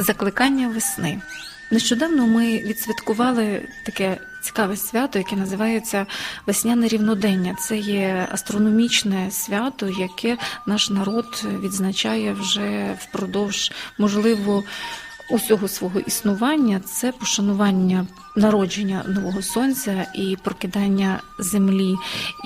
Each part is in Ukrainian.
Закликання весни. Нещодавно ми відсвяткували таке цікаве свято, яке називається Весняне рівнодення. Це є астрономічне свято, яке наш народ відзначає вже впродовж, можливо, усього свого існування. Це пошанування народження нового сонця і прокидання землі.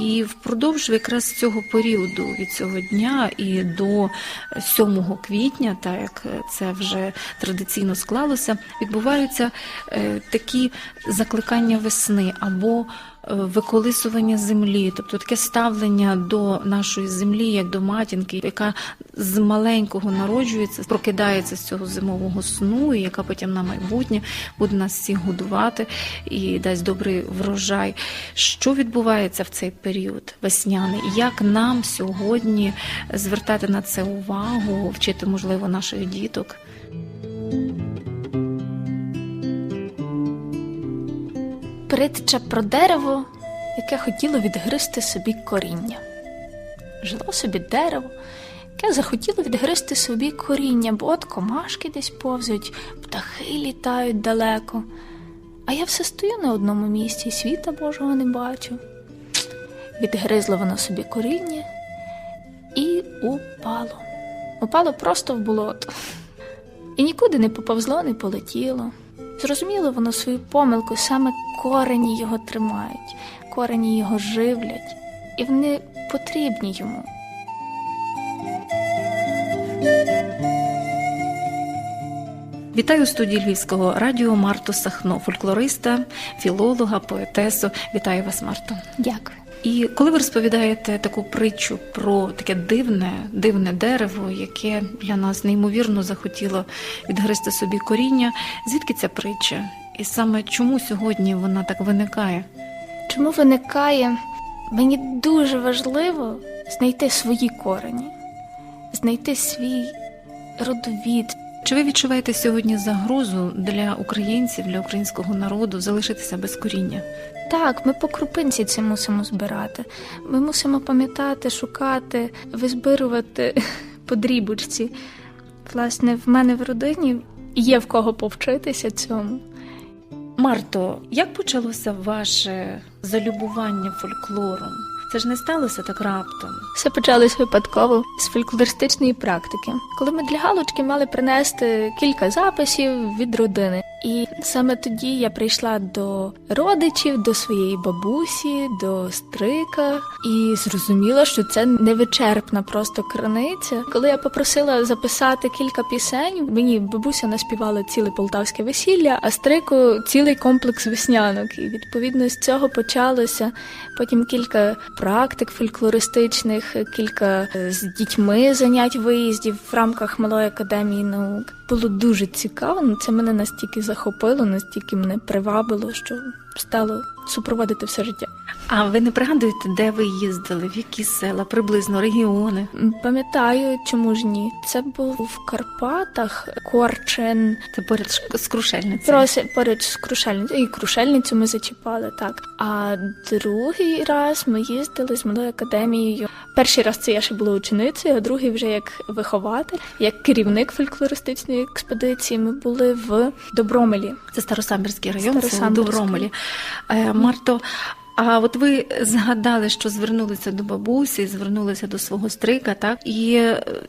І впродовж якраз цього періоду від цього дня і до 7 квітня, так як це вже традиційно склалося, відбуваються е, такі закликання весни або виколисування землі, тобто таке ставлення до нашої землі, як до матінки, яка з маленького народжується, прокидається з цього зимового сну, і яка потім на майбутнє буде нас всіх годувати і дасть добрий врожай. Що відбувається в цей період весняний? Як нам сьогодні звертати на це увагу, вчити, можливо, наших діток? Притча про дерево, яке хотіло відгризти собі коріння. Жило собі дерево, яке захотіло відгризти собі коріння, бо от комашки десь повзуть, птахи літають далеко. А я все стою на одному місці і світа Божого не бачу. Відгризло воно собі коріння і упало. Упало просто в болото. І нікуди не поповзло, не полетіло. Зрозуміло воно свою помилку, саме корені його тримають, корені його живлять, і вони потрібні йому. Вітаю у студії Львівського радіо Марту Сахно, фольклориста, філолога, поетесу. Вітаю вас, Марто. Дякую. І коли ви розповідаєте таку притчу про таке дивне, дивне дерево, яке для нас неймовірно захотіло відгризти собі коріння, звідки ця притча? І саме чому сьогодні вона так виникає? Чому виникає? Мені дуже важливо знайти свої корені, знайти свій родовід. Чи ви відчуваєте сьогодні загрозу для українців, для українського народу залишитися без коріння? Так, ми по крупинці це мусимо збирати. Ми мусимо пам'ятати, шукати, визбирувати по дрібочці. Власне, в мене в родині є в кого повчитися цьому. Марто, як почалося ваше залюбування фольклором? Це ж не сталося так раптом. Все почалось випадково з фольклористичної практики, коли ми для галочки мали принести кілька записів від родини. І саме тоді я прийшла до родичів, до своєї бабусі, до стрика, і зрозуміла, що це невичерпна просто краниця. Коли я попросила записати кілька пісень, мені бабуся наспівала ціле полтавське весілля, а стрику цілий комплекс веснянок. І відповідно з цього почалося потім кілька практик фольклористичних, кілька е, з дітьми занять виїздів в рамках малої академії наук. Було дуже цікаво. ну, Це мене настільки захопило, настільки мене привабило, що стало супроводити все життя. А ви не пригадуєте, де ви їздили, в які села, приблизно регіони? Пам'ятаю, чому ж ні? Це був в Карпатах Корчен, Це поряд з- крушельницею. Проси поруч з крушельницею. І крушельницю ми зачіпали, так. А другий раз ми їздили з малою академією. Перший раз це я ще була ученицею, а другий вже як вихователь, як керівник фольклористичної експедиції. Ми були в Добромелі. Це Старосамбірський район, Старосамбірський. Добромелі. Е, Марто, а от ви згадали, що звернулися до бабусі, звернулися до свого стрика, так? І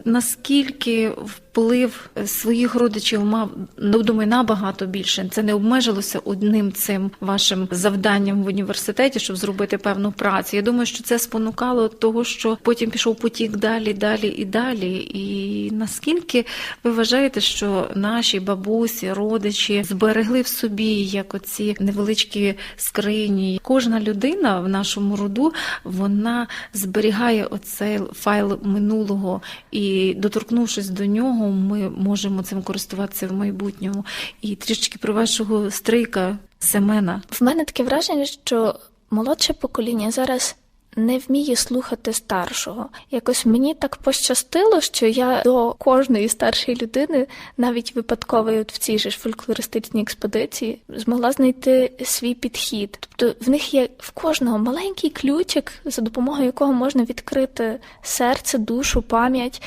наскільки наскільки вплив своїх родичів мав, ну, думаю, набагато більше. Це не обмежилося одним цим вашим завданням в університеті, щоб зробити певну працю. Я думаю, що це спонукало того, що потім пішов потік далі, далі і далі. І наскільки ви вважаєте, що наші бабусі, родичі зберегли в собі як оці невеличкі скрині? Кожна людина в нашому роду вона зберігає оцей файл минулого, і доторкнувшись до нього, ми можемо цим користуватися в майбутньому. І трішечки про вашого стрийка Семена. В мене таке враження, що молодше покоління зараз не вміє слухати старшого. Якось мені так пощастило, що я до кожної старшої людини, навіть випадкової от в цій же ж фольклористичній експедиції, змогла знайти свій підхід. Тобто в них є в кожного маленький ключик, за допомогою якого можна відкрити серце, душу, пам'ять.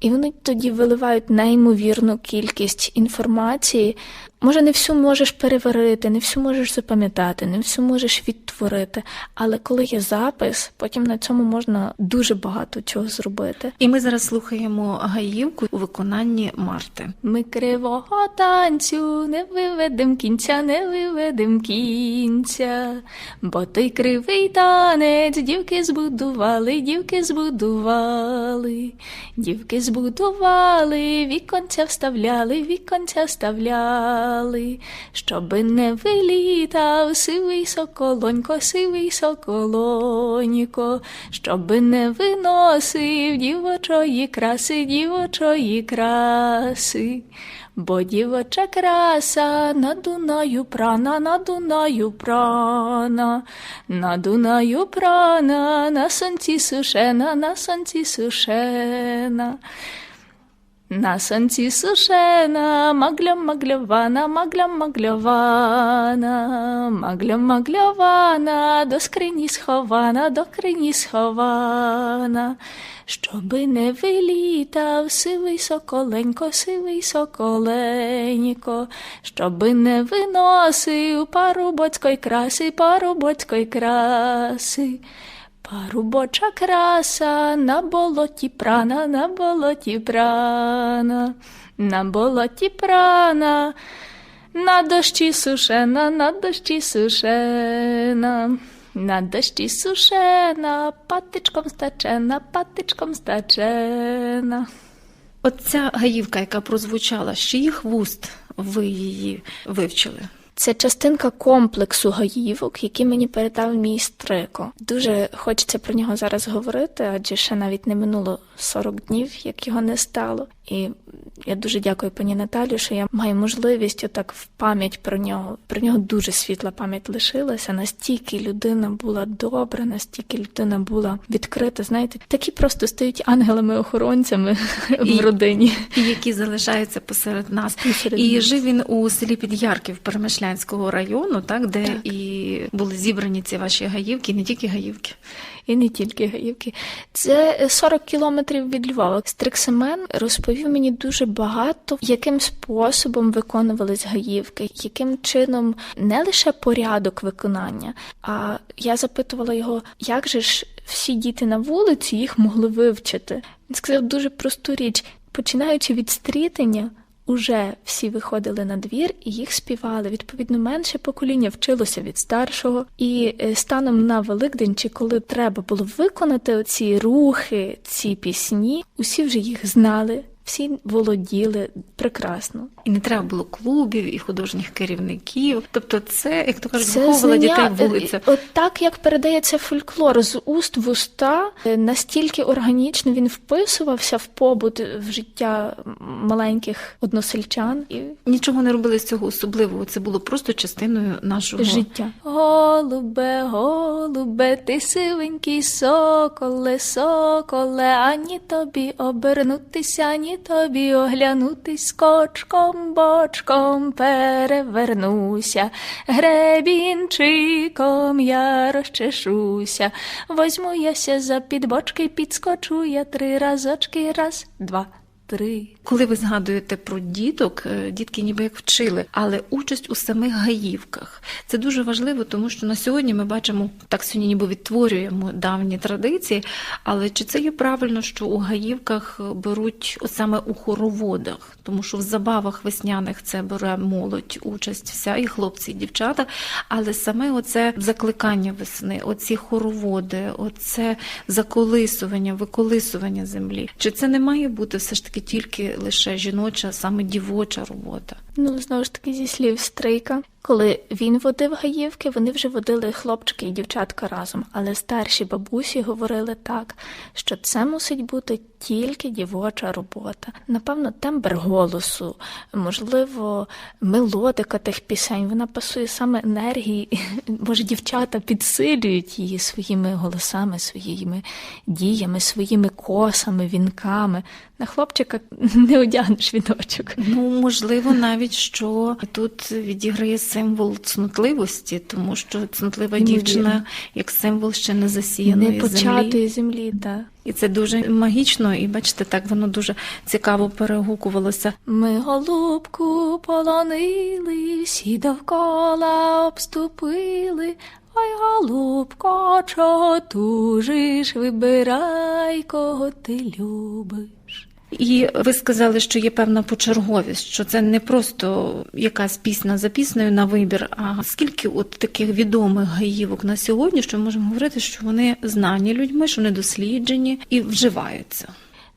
І вони тоді виливають неймовірну кількість інформації. Може, не всю можеш переварити, не всю можеш запам'ятати, не всю можеш відтворити. Але коли є запис, потім на цьому можна дуже багато чого зробити. І ми зараз слухаємо гаївку у виконанні Марти. Ми кривого танцю не виведем кінця, не виведем кінця, бо той кривий танець дівки збудували, дівки збудували, дівки збудували, віконця вставляли, віконця вставляли, щоби не вилітав сивий соколонько, сивий соколонько, щоби не виносив дівочої краси, дівочої краси. Бо дівоча краса на Дунаю прана, на Дунаю прана, на Дунаю прана, на сонці сушена, на сонці сушена. На сонці сушена, маглям маглявана, маглям маглявана, маглям маглявана, до скрині схована, до скрині схована, щоби не вилітав сивий соколенько, сивий соколенько, щоби не виносив парубоцької краси, парубоцької краси. Парубоча краса на болоті прана, на болоті прана, на болоті прана, на дощі сушена, на дощі сушена, на дощі сушена, патичком стачена, патичком стачена. Оця гаївка, яка прозвучала, з чиїх вуст ви її вивчили? Це частинка комплексу гаївок, які мені передав мій стрико. Дуже хочеться про нього зараз говорити, адже ще навіть не минуло 40 днів, як його не стало. І я дуже дякую пані Наталю, що я маю можливість отак в пам'ять про нього. Про нього дуже світла пам'ять лишилася. Настільки людина була добра, настільки людина була відкрита. Знаєте, такі просто стають ангелами-охоронцями І- в родині. І які залишаються посеред нас. Посеред І нас. жив він у селі Підярків Перемишлянського району, так де Так. і були зібрані ці ваші гаївки, і не тільки гаївки. І не тільки Гаївки. Це е, 40 кілометрів від Львова. Стриксемен розповів мені дуже багато, яким способом виконувались гаївки, яким чином не лише порядок виконання, а я запитувала його, як же ж всі діти на вулиці їх могли вивчити. Він сказав дуже просту річ, починаючи від стрітення. Уже всі виходили на двір і їх співали. Відповідно, менше покоління вчилося від старшого. І е, станом на Великдень, чи коли треба було виконати оці рухи, ці пісні, усі вже їх знали, всі володіли прекрасно. І не треба було клубів і художніх керівників. Тобто, це, як то кажуть, Це виховувала дітей вулиця. е, От так як передається фольклор з уст в уста, е, настільки органічно він вписувався в побут, в життя маленьких односельчан і Нічого не робили з цього особливого. Це було просто частиною нашого життя. Голубе, голубе, ти сивенький соколе, соколе, ані тобі обернутися, ані тобі оглянутись кочком, бочком перевернуся, гребінчиком я розчешуся, возьму яся за підбочки, підскочу я три разочки, раз, два, три. Коли ви згадуєте про діток, е, дітки ніби як вчили, але участь у самих гаївках це дуже важливо, тому що на сьогодні ми бачимо так сьогодні, ніби відтворюємо давні традиції. Але чи це є правильно, що у гаївках беруть саме у хороводах? Тому що в забавах весняних це бере молодь участь вся, і хлопці, і дівчата. Але саме оце закликання весни, оці хороводи, оце заколисування, виколисування землі. Чи це не має бути все ж таки тільки лише жіноча, саме дівоча робота? Ну, знову ж таки, зі слів Стрийка. Коли він водив гаївки, вони вже водили хлопчики і дівчатка разом. Але старші бабусі говорили так, що це мусить бути тільки дівоча робота. Напевно, тембр голосу, можливо, мелодика тих пісень, вона пасує саме енергії. Може, дівчата підсилюють її своїми голосами, своїми діями, своїми косами, вінками. На хлопчика не одягнеш віночок. Ну, можливо, навіть навіть, що тут відіграє символ цнутливості, тому що цнутлива Ймовірно. дівчина як символ ще не засіяної Не землі. початої землі, так. І це дуже магічно, і бачите, так воно дуже цікаво перегукувалося. Ми голубку полонили, всі довкола обступили. Ой, голубко, чого тужиш, вибирай, кого ти любиш. І ви сказали, що є певна почерговість, що це не просто якась пісня за піснею на вибір. А скільки от таких відомих гаївок на сьогодні, що ми можемо говорити, що вони знані людьми, що вони досліджені і вживаються.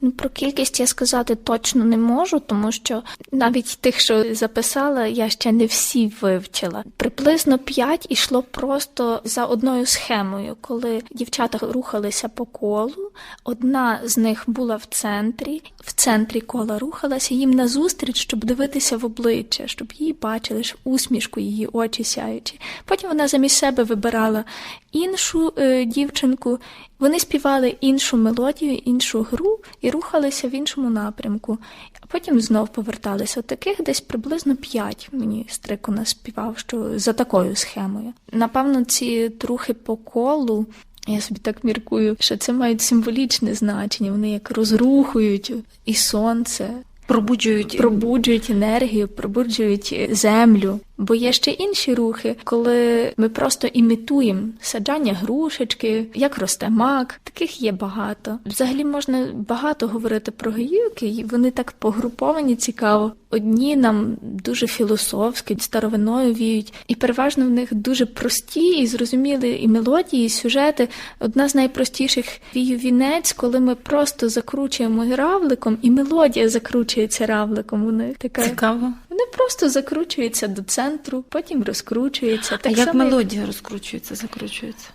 Ну, про кількість я сказати точно не можу, тому що навіть тих, що записала, я ще не всі вивчила. Приблизно п'ять ішло просто за одною схемою, коли дівчата рухалися по колу. Одна з них була в центрі, в центрі кола рухалася їм назустріч, щоб дивитися в обличчя, щоб її бачили ж усмішку, її очі сяючі. Потім вона замість себе вибирала іншу е, дівчинку. Вони співали іншу мелодію, іншу гру і рухалися в іншому напрямку. А потім знов поверталися. От таких десь приблизно п'ять мені Стрикуна співав, що за такою схемою. Напевно, ці рухи по колу. Я собі так міркую, що це мають символічне значення. Вони як розрухують і сонце, Пробуджують пробуджують енергію, пробуджують землю. Бо є ще інші рухи, коли ми просто імітуємо саджання грушечки, як росте мак. Таких є багато. Взагалі можна багато говорити про гаївки, і вони так погруповані цікаво. Одні нам дуже філософські, старовиною віють, і переважно в них дуже прості і зрозумілі і мелодії, і сюжети. Одна з найпростіших вію вінець, коли ми просто закручуємо равликом, і мелодія закручується равликом. У них така цікаво. Вони просто закручуються до центру, потім розкручуються. А само, як мелодія мелодія розкручується, закручується?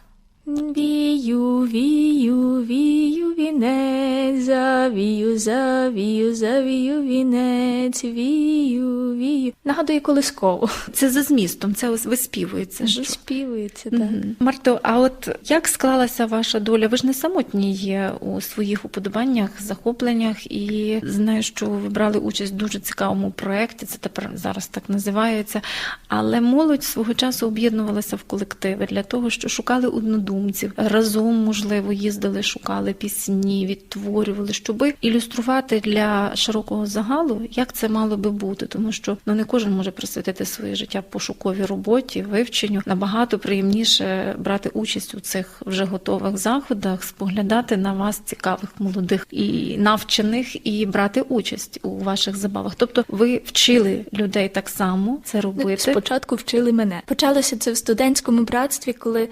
Вію, вію, вію вінець, завію, завію, завію вінець, вію, вію. Нагадує колискову. Це за змістом, це виспівується. що? Співується, так. Мгм. Марто, а от як склалася ваша доля? Ви ж не самотні є у своїх уподобаннях, захопленнях, і знаю, що ви брали участь в дуже цікавому проєкті, це тепер зараз так називається. Але молодь свого часу об'єднувалася в колективи для того, що шукали однодумців, разом, можливо, їздили, шукали пісні, відтворювали, щоб ілюструвати для широкого загалу, як це мало би бути, тому що ну не кожен може присвятити своє життя пошуковій роботі, вивченню. Набагато приємніше брати участь у цих вже готових заходах, споглядати на вас цікавих молодих і навчених, і брати участь у ваших забавах. Тобто, ви вчили людей так само це робити. Спочатку вчили мене. Почалося це в студентському братстві, коли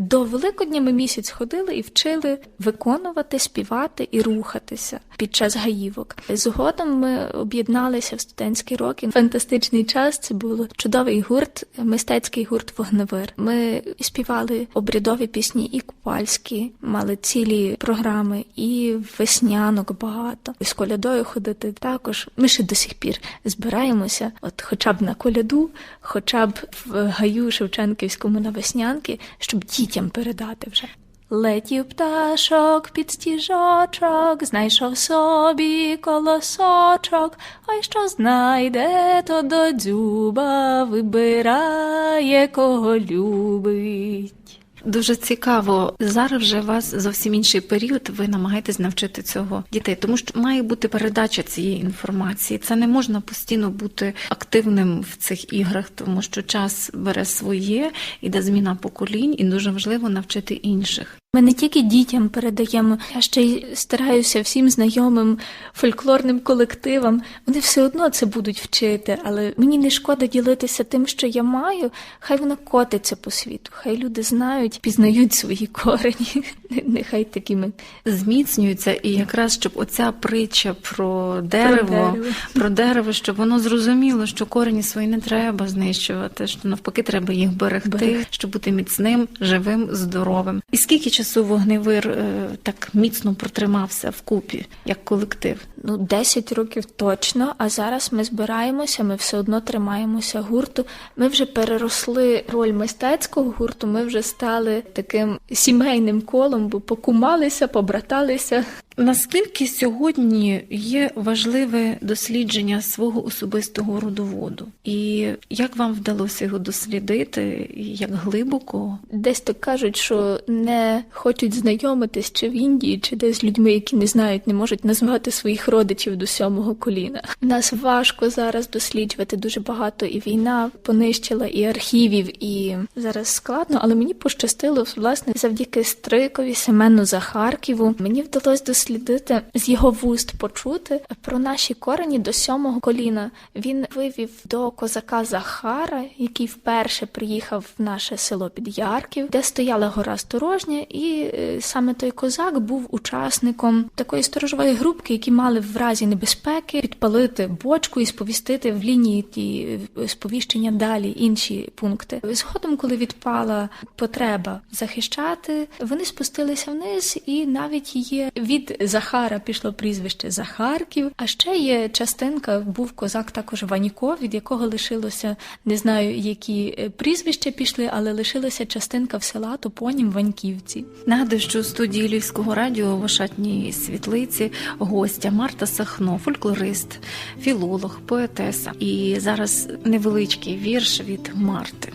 до Великодня ми місяць ходили і вчили виконувати, співати і рухатися під час гаївок. Згодом ми об'єдналися в студентські роки. Фантастичний час це був чудовий гурт, мистецький гурт Вогневир. Ми співали обрядові пісні і купальські, мали цілі програми, і веснянок багато. І з колядою ходити також. Ми ще до сих пір збираємося, от хоча б на коляду, хоча б в гаю Шевченківському на веснянки, щоб дітям передати вже. Летів пташок під стіжочок, знайшов собі колосочок, а що знайде, то до дзюба вибирає, кого любить. Дуже цікаво. Зараз вже у вас зовсім інший період. Ви намагаєтесь навчити цього дітей, тому що має бути передача цієї інформації. Це не можна постійно бути активним в цих іграх, тому що час бере своє, іде зміна поколінь, і дуже важливо навчити інших. Ми не тільки дітям передаємо, я ще й стараюся всім знайомим фольклорним колективам. Вони все одно це будуть вчити, але мені не шкода ділитися тим, що я маю. Хай воно котиться по світу, хай люди знають, пізнають свої корені. Нехай такими Зміцнюються, і якраз щоб оця притча про дерево, дерево. про дерево, щоб воно зрозуміло, що корені свої не треба знищувати, що навпаки треба їх берегти, Берегти. щоб бути міцним, живим, здоровим. І скільки часу вогневир е, так міцно протримався вкупі, як колектив? ну 10 років точно. А зараз ми збираємося, ми все одно тримаємося гурту. Ми вже переросли роль мистецького гурту. Ми вже стали таким сімейним колом, бо покумалися, побраталися. Наскільки сьогодні є важливе дослідження свого особистого родоводу, і як вам вдалося його дослідити, як глибоко? Десь так кажуть, що не хочуть знайомитись чи в Індії, чи десь з людьми, які не знають, не можуть назвати своїх родичів до сьомого коліна. Нас важко зараз досліджувати дуже багато, і війна понищила і архівів, і зараз складно, але мені пощастило власне завдяки Стрикові, Семену Захарківу. Мені вдалося дослідити з його вуст почути про наші корені до сьомого коліна. Він вивів до козака Захара, який вперше приїхав в наше село під Ярків, де стояла гора Сторожня, і е, саме той козак був учасником такої сторожової групки, які мали в разі небезпеки підпалити бочку і сповістити в лінії ті е, сповіщення далі інші пункти. Згодом, коли відпала потреба захищати, вони спустилися вниз, і навіть є від Захара пішло прізвище Захарків. А ще є частинка, був козак також Ванько, від якого лишилося не знаю, які е, прізвища пішли, але лишилася частинка в села Топонім Ваньківці. Нагадую, що у студії Львівського радіо в Ошатній світлиці гостя Марта Сахно, фольклорист, філолог, поетеса. І зараз невеличкий вірш від Марти.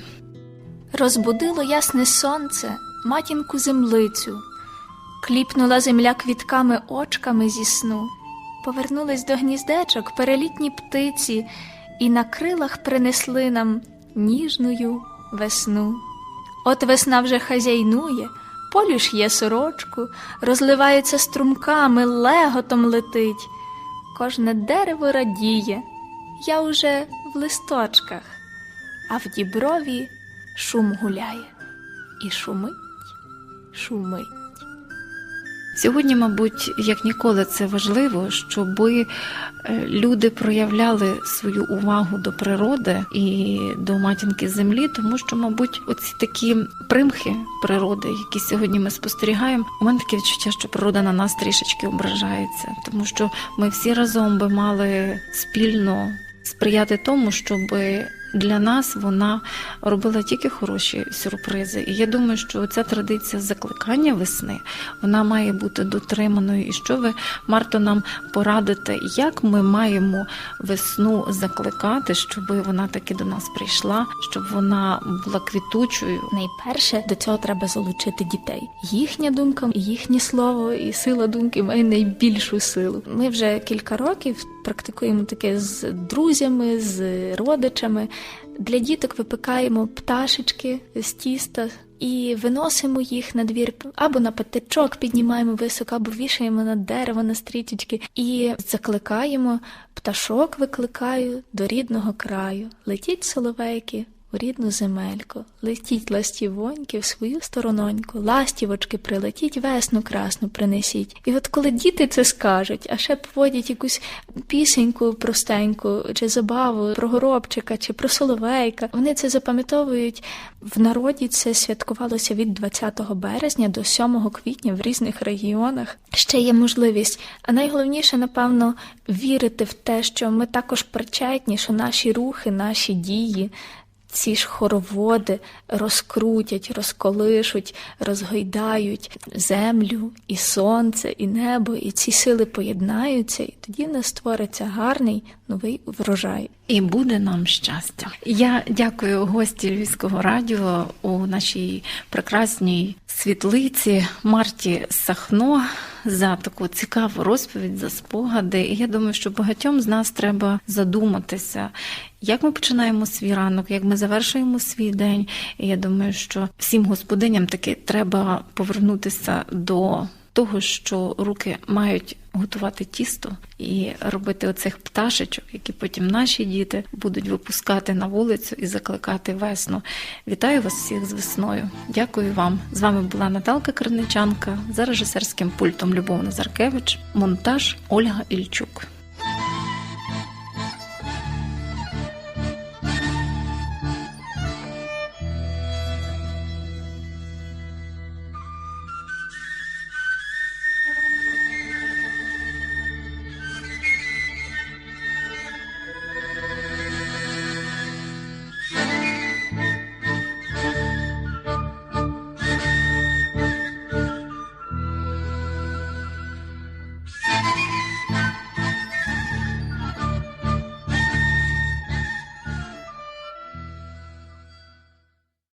Розбудило ясне сонце, матінку землицю, кліпнула земля квітками очками зі сну, повернулись до гніздечок перелітні птиці, і на крилах принесли нам ніжною весну. От весна вже хазяйнує, полюш є сорочку, розливається струмками, леготом летить, кожне дерево радіє, я уже в листочках, а в діброві шум гуляє, і шумить, шумить. Сьогодні, мабуть, як ніколи це важливо, щоб люди проявляли свою увагу до природи і до матінки землі, тому що, мабуть, оці такі примхи природи, які сьогодні ми спостерігаємо, у мене таке відчуття, що природа на нас трішечки ображається, тому що ми всі разом би мали спільно сприяти тому, щоби для нас вона робила тільки хороші сюрпризи. І я думаю, що ця традиція закликання весни вона має бути дотриманою. І що ви, Марто, нам порадите, як ми маємо весну закликати, щоб вона таки до нас прийшла, щоб вона була квітучою. Найперше до цього треба залучити дітей. Їхня думка, їхнє слово і сила думки має найбільшу силу. Ми вже кілька років практикуємо таке з друзями, з родичами. Для діток випікаємо пташечки з тіста і виносимо їх на двір або на патичок піднімаємо високо, або вішаємо на дерево на стрічечки і закликаємо пташок, викликаю до рідного краю. Летіть соловейки. У рідну земельку, летіть ластівоньки в свою сторононьку, ластівочки прилетіть, весну красну принесіть. І от коли діти це скажуть, а ще поводять якусь пісеньку простеньку, чи забаву про горобчика, чи про соловейка, вони це запам'ятовують. В народі це святкувалося від 20 березня до 7 квітня в різних регіонах. Ще є можливість, а найголовніше, напевно, вірити в те, що ми також причетні, що наші рухи, наші дії ці ж хороводи розкрутять, розколишуть, розгойдають землю, і сонце, і небо, і ці сили поєднаються, і тоді в нас створиться гарний новий врожай. І буде нам щастя. Я дякую гості Львівського радіо у нашій прекрасній світлиці Марті Сахно за таку цікаву розповідь, за спогади. І я думаю, що багатьом з нас треба задуматися, як ми починаємо свій ранок, як ми завершуємо свій день. І я думаю, що всім господиням таки треба повернутися до того, що руки мають готувати тісто і робити оцих пташечок, які потім наші діти будуть випускати на вулицю і закликати весну. Вітаю вас всіх з весною. Дякую вам. З вами була Наталка Криничанка за режисерським пультом Любов Назаркевич, монтаж Ольга Ільчук.